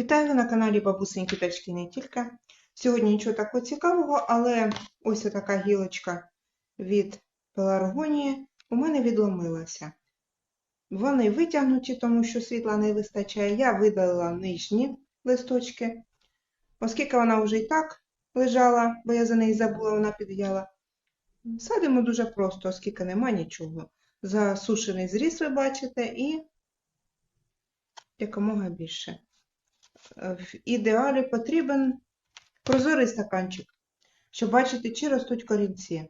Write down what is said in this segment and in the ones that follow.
Вітаю на каналі Бабусеньки Тачки не тільки. Сьогодні нічого такого цікавого, але ось така гілочка від пеларгонії у мене відломилася. Вони витягнуті, тому що світла не вистачає. Я видалила нижні листочки, оскільки вона вже і так лежала, бо я за неї забула, вона підв'яла. Садимо дуже просто, оскільки нема нічого. Засушений зріз ви бачите і якомога більше. Е, В ідеалі потрібен прозорий стаканчик, щоб бачити, чи ростуть корінці.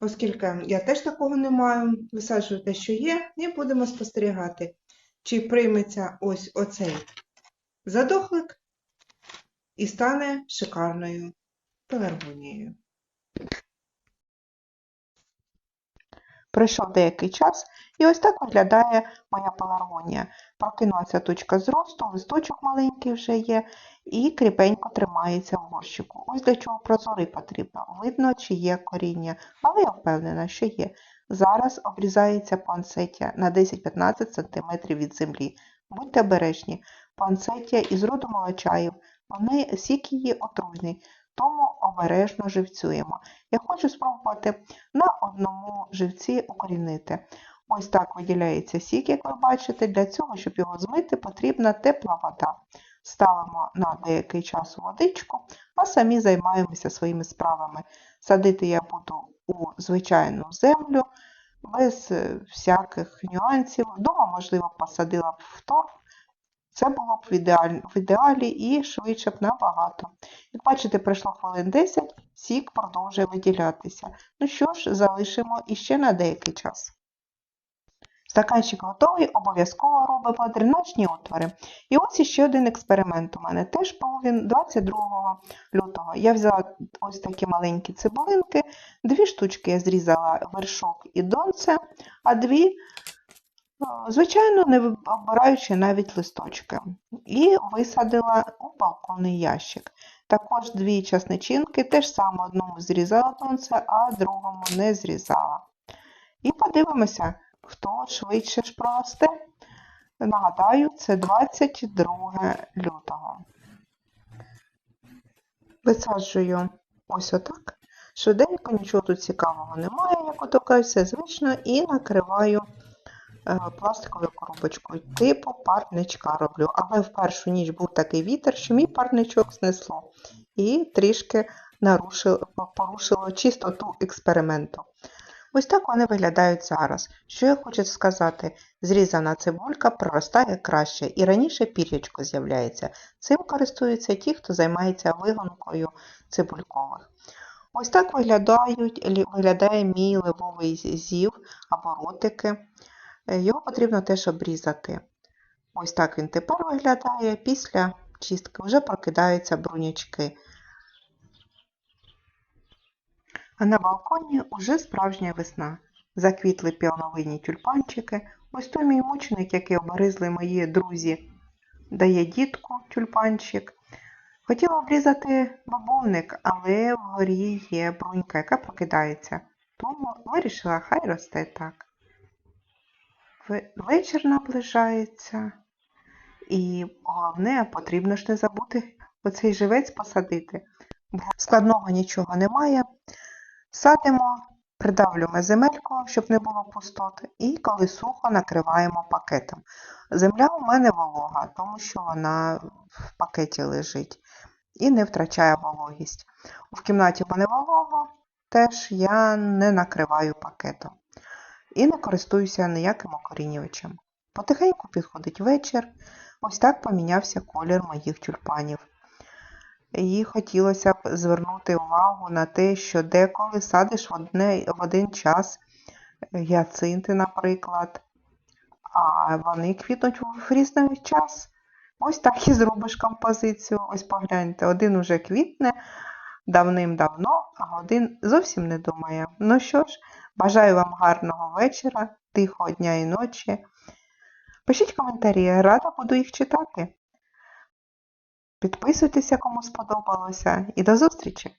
Оскільки я теж такого не маю, висаджую те, що є, і будемо спостерігати, чи прийметься ось оцей задохлик і стане шикарною пеларгонією. Пройшов деякий час, і ось так виглядає моя пеларгонія. Прокинулася точка зросту, листочок маленький вже є, і кріпенько тримається в горщику. Ось для чого прозорий потрібно. Видно, чи є коріння, але я впевнена, що є. Зараз обрізається панцетія на 10-15 см від землі. Будьте обережні. Панцетія із роду молочаїв, вони сік її отруйний, тому обережно живцюємо. Я хочу спробувати на одному живці укорінити. Ось так виділяється сік, як ви бачите. Для цього, щоб його змити, потрібна тепла вода. Ставимо на деякий час водичку, а самі займаємося своїми справами. Садити я буду у звичайну землю, без е, всяких нюансів. Вдома, можливо, посадила б в торф. Це було б в ідеалі, в ідеалі і швидше б набагато. Як бачите, пройшло хвилин 10, сік продовжує виділятися. Ну що ж, залишимо іще на деякий час. Стаканчик готовий, обов'язково робимо дренажні отвори. І ось іще один експеримент у мене теж був він 22 лютого. Я взяла ось такі маленькі цибулинки, дві штучки я зрізала вершок і донце, а дві, звичайно, не обираючи навіть листочки. І висадила у балконний ящик. Також дві часничинки, теж саме одному зрізала донце, а другому не зрізала. І подивимося, хто швидше ж проросте. Нагадаю, це 22 лютого. Висаджую ось отак. Швиденько, нічого тут цікавого немає, як ото все звично, і накриваю пластиковою коробочкою типу парничка роблю. Але в першу ніч був такий вітер, що мій парничок знесло і трішки нарушило, порушило чистоту експерименту. Ось так вони виглядають зараз. Що я хочу сказати? Зрізана цибулька проростає краще і раніше пір'ячко з'являється. Цим користуються ті, хто займається вигонкою цибулькових. Ось так виглядають, виглядає мій ливовий зів або ротики. Його потрібно теж обрізати. Ось так він тепер виглядає. Після чистки вже прокидаються брунячки. А на балконі уже справжня весна. Заквітли піоновинні тюльпанчики. Ось той мій мученик, який обризли мої друзі, дає дітку тюльпанчик. Хотіла обрізати бабовник, але вгорі є брунька, яка прокидається. Тому вирішила, хай росте так. Вечір наближається. І головне, потрібно ж не забути оцей живець посадити. Бо складного нічого немає. Садимо, придавлюємо земельку, щоб не було пустот, і коли сухо, накриваємо пакетом. Земля у мене волога, тому що вона в пакеті лежить і не втрачає вологість. В кімнаті в мене волого, теж я не накриваю пакетом і не користуюся ніяким окорінювачем. Потихеньку підходить вечір, ось так помінявся колір моїх тюльпанів. І хотілося б звернути увагу на те, що деколи садиш в, одне, в один час гіацинти, наприклад, а вони квітнуть в різний час. Ось так і зробиш композицію. Ось погляньте, один уже квітне давним-давно, а годин зовсім не думає. Ну що ж, бажаю вам гарного вечора, тихого дня і ночі. Пишіть коментарі, рада буду їх читати. Підписуйтеся, кому сподобалося, і до зустрічі!